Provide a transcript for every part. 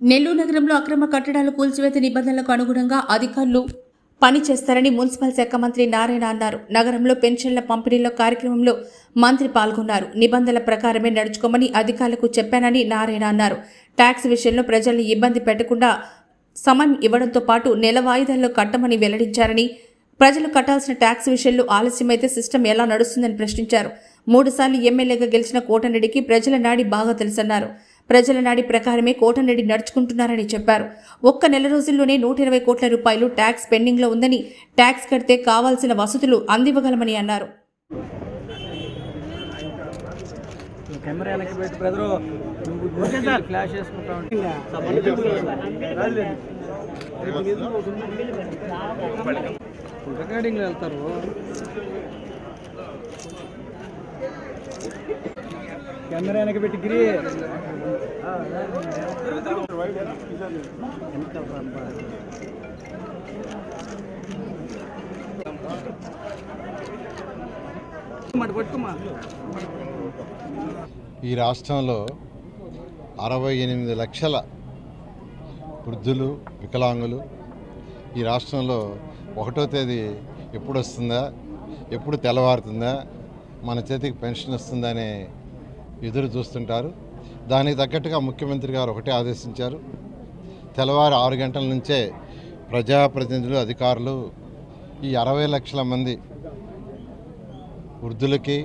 నెల్లూరు నగరంలో అక్రమ కట్టడాలు కూల్చివేత నిబంధనలకు అనుగుణంగా అధికారులు పని చేస్తారని మున్సిపల్ శాఖ మంత్రి నారాయణ అన్నారు. నగరంలో పెన్షన్ల పంపిణీలో కార్యక్రమంలో మంత్రి పాల్గొన్నారు. నిబంధనల ప్రకారమే నడుచుకోమని అధికారులకు చెప్పానని నారాయణ అన్నారు. ట్యాక్స్ విషయంలో ప్రజల్ని ఇబ్బంది పెట్టకుండా సమయం ఇవ్వడంతో పాటు నెల వాయిదాల్లో కట్టమని వెల్లడించారని ప్రజలు కట్టాల్సిన ట్యాక్స్ విషయంలో ఆలస్యమైతే సిస్టమ్ ఎలా నడుస్తుందని ప్రశ్నించారు. మూడుసార్లు ఎమ్మెల్యేగా గెలిచిన కోటరెడ్డికి ప్రజల నాడి బాగా తెలుసన్నారు. ప్రజల నాడి ప్రకారమే కోటరెడ్డి నడుచుకుంటున్నారని చెప్పారు. ఒక్క నెల రోజుల్లోనే నూట ఇరవై కోట్ల రూపాయలు ట్యాక్స్ పెండింగ్లో ఉందని ట్యాక్స్ కడితే కావాల్సిన వసతులు అందివ్వగలమని అన్నారు. రికార్డింగ్లో వెళ్తారు. కెమెరా వెనక పెట్టి ఈ రాష్ట్రంలో అరవై ఎనిమిది లక్షల వృద్ధులు వికలాంగులు ఈ రాష్ట్రంలో ఒకటో తేదీ ఎప్పుడు వస్తుందా? ఎప్పుడు తెల్లవారుతుందా? మన చేతికి పెన్షన్ వస్తుందనే ఎదురు చూస్తుంటారు. దానికి తగ్గట్టుగా ముఖ్యమంత్రి గారు ఒకటే ఆదేశించారు. తెల్లవారు ఆరు గంటల నుంచే ప్రజాప్రతినిధులు అధికారులు ఈ అరవై లక్షల మంది వృద్ధులకి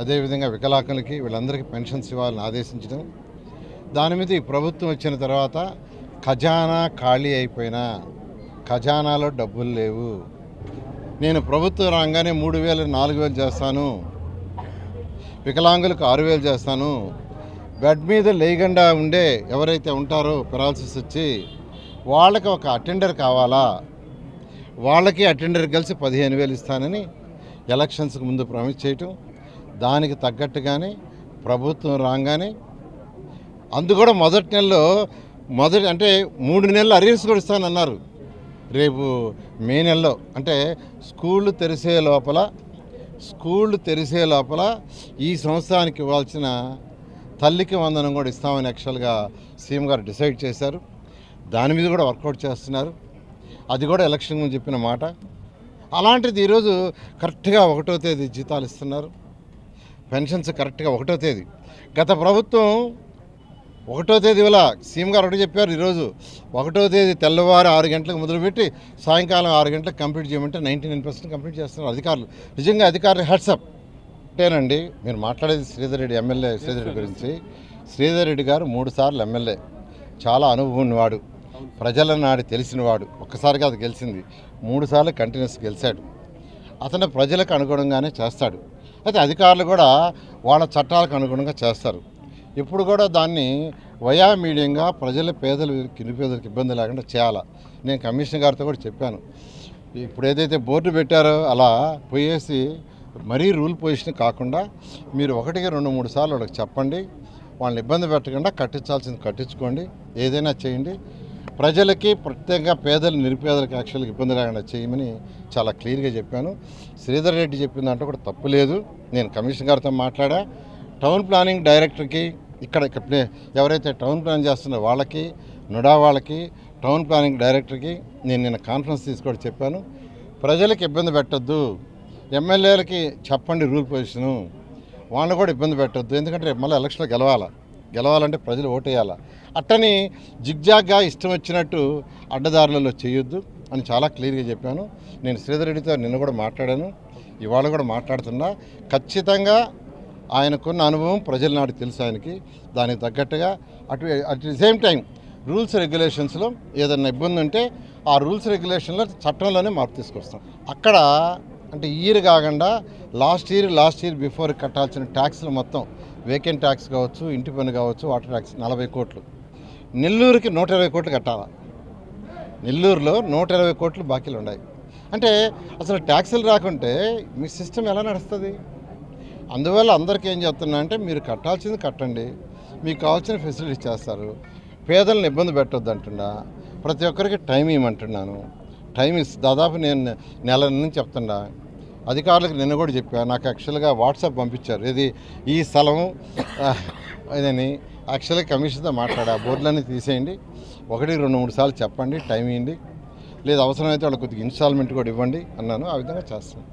అదేవిధంగా వికలాకులకి వీళ్ళందరికీ పెన్షన్స్ ఇవ్వాలని ఆదేశించడం. దాని మీద ఈ ప్రభుత్వం వచ్చిన తర్వాత ఖజానా ఖాళీ అయిపోయినా ఖజానాలో డబ్బులు లేవు. నేను ప్రభుత్వం రాగానే మూడు వేలు నాలుగు వేలు చేస్తాను. వికలాంగులకు ఆరు వేలు చేస్తాను. బెడ్ మీద లేకుండా ఉండే ఎవరైతే ఉంటారో పెరాలసిస్ వచ్చి వాళ్ళకి ఒక అటెండర్ కావాలా? వాళ్ళకి అటెండర్ కలిసి పదిహేను వేలు ఇస్తానని ఎలక్షన్స్కి ముందు ప్రామిస్ చేయటం. దానికి తగ్గట్టుగానే ప్రభుత్వం రాగానే అందు కూడా మొదటి నెలలో మొదటి అంటే మూడు నెలలు అరియర్స్ కూడా ఇస్తానన్నారు. రేపు మే నెలలో అంటే స్కూళ్ళు తెరిసే లోపల స్కూళ్ళు తెరిసే లోపల ఈ సంవత్సరానికి ఇవ్వాల్సిన తల్లికి వందనం కూడా ఇస్తామని యాక్చువల్గా సీఎం గారు డిసైడ్ చేశారు. దాని మీద కూడా వర్కౌట్ చేస్తున్నారు. అది కూడా ఎలక్షన్ ముందు చెప్పిన మాట. అలాంటిది ఈరోజు కరెక్ట్గా ఒకటో తేదీ జీతాలు ఇస్తున్నారు. పెన్షన్స్ కరెక్ట్గా ఒకటో తేదీ. గత ప్రభుత్వం ఒకటో తేదీ ఇలా సీఎం గారు ఒకటి చెప్పారు ఈరోజు. ఒకటో తేదీ తెల్లవారు ఆరు గంటలకు మొదలుపెట్టి సాయంకాలం ఆరు గంటలకు కంప్లీట్ చేయమంటే నైంటీ నైన్ పర్సెంట్ కంప్లీట్ చేస్తున్నారు అధికారులు. నిజంగా అధికారులు హెడ్సప్ అంటేనండి మీరు మాట్లాడేది శ్రీధర్ రెడ్డి ఎమ్మెల్యే శ్రీధర్ రెడ్డి గురించి. శ్రీధర్ రెడ్డి గారు మూడు సార్లు ఎమ్మెల్యే. చాలా అనుభవం ఉన్నవాడు ప్రజల నాడి తెలిసినవాడు ఒక్కసారిగా అది గెలిచింది. మూడుసార్లు కంటిన్యూస్ గెలిచాడు. అతను ప్రజలకు అనుగుణంగానే చేస్తాడు. అయితే అధికారులు కూడా వాళ్ళ చట్టాలకు అనుగుణంగా చేస్తారు. ఇప్పుడు కూడా దాన్ని వయా మీడియంగా ప్రజల పేదలు నిరుపేదలకు ఇబ్బంది లేకుండా చేయాలి? నేను కమిషనర్ గారితో కూడా చెప్పాను. ఇప్పుడు ఏదైతే బోర్డు పెట్టారో అలా పోయేసి మరీ రూల్ పొజిషన్ కాకుండా మీరు ఒకటికి రెండు మూడు సార్లు వాళ్ళకి చెప్పండి వాళ్ళని ఇబ్బంది పెట్టకుండా కట్టించాల్సింది కట్టించుకోండి ఏదైనా చేయండి. ప్రజలకి ప్రత్యేకంగా పేదలు నిరుపేదలకు యాక్చువల్గా ఇబ్బంది లేకుండా చేయమని చాలా క్లియర్గా చెప్పాను. శ్రీధర్ రెడ్డి చెప్పిన దాంట్లో కూడా తప్పు లేదు. నేను కమిషనర్ గారితో మాట్లాడా టౌన్ ప్లానింగ్ డైరెక్టర్కి ఇక్కడ ప్లే- ఎవరైతే టౌన్ ప్లాన్ చేస్తున్నారో వాళ్ళకి నుడా వాళ్ళకి టౌన్ ప్లానింగ్ డైరెక్టర్కి నేను నిన్న కాన్ఫరెన్స్ తీసుకొని చెప్పాను. ప్రజలకు ఇబ్బంది పెట్టొద్దు. ఎమ్మెల్యేలకి చెప్పండి రూల్ పొజిషను. వాళ్ళని కూడా ఇబ్బంది పెట్టొద్దు. ఎందుకంటే రేపు మళ్ళీ ఎలక్షన్లో గెలవాలా? గెలవాలంటే ప్రజలు ఓటేయాలా? అట్టని జిగ్జాగ్గా ఇష్టం వచ్చినట్టు అడ్డదారులలో చేయొద్దు అని చాలా క్లియర్గా చెప్పాను. నేను శ్రీధర్ రెడ్డితో నిన్న కూడా మాట్లాడాను. ఇవాళ కూడా మాట్లాడుతున్నా. ఖచ్చితంగా ఆయనకున్న అనుభవం ప్రజల నాడు తెలుసు ఆయనకి. దానికి తగ్గట్టుగా అటు at the same time rules రెగ్యులేషన్స్లో ఏదైనా ఇబ్బంది ఉంటే ఆ రూల్స్ రెగ్యులేషన్లో చట్టంలోనే మార్పు తీసుకొస్తాం. అక్కడ అంటే ఇయర్ కాకుండా last year last year before కట్టాల్సిన ట్యాక్స్లు మొత్తం వేకెంట్ ట్యాక్స్ కావచ్చు ఇంటి పన్ను కావచ్చు వాటర్ ట్యాక్స్ నలభై కోట్లు. నెల్లూరుకి నూట ఇరవై కోట్లు కట్టాలా? నెల్లూరులో నూట ఇరవై కోట్లు బాకీలు ఉన్నాయి అంటే అసలు ట్యాక్సులు రాకుంటే మీ సిస్టమ్ ఎలా నడుస్తుంది? అందువల్ల అందరికీ ఏం చెప్తున్నా అంటే మీరు కట్టాల్సింది కట్టండి. మీకు కావాల్సిన ఫెసిలిటీస్ చేస్తారు పేదలను ఇబ్బంది పెట్టొద్దు అంటున్నా. ప్రతి ఒక్కరికి టైం ఇవ్వమంటున్నాను. టైం ఇస్ దాదాపు నేను నెల నుంచి చెప్తున్నా. అధికారులకు నిన్న కూడా చెప్పా. నాకు యాక్చువల్గా వాట్సాప్ పంపించారు. ఇది ఈ స్థలం ఇదని యాక్చువల్గా కమిషన్తో మాట్లాడా. బోర్డులన్నీ తీసేయండి. ఒకటి రెండు మూడు సార్లు చెప్పండి. టైం ఇవ్వండి. లేదు అవసరమైతే వాళ్ళకి కొద్దిగా ఇన్స్టాల్మెంట్ కూడా ఇవ్వండి అన్నాను. ఆ విధంగా చేస్తాను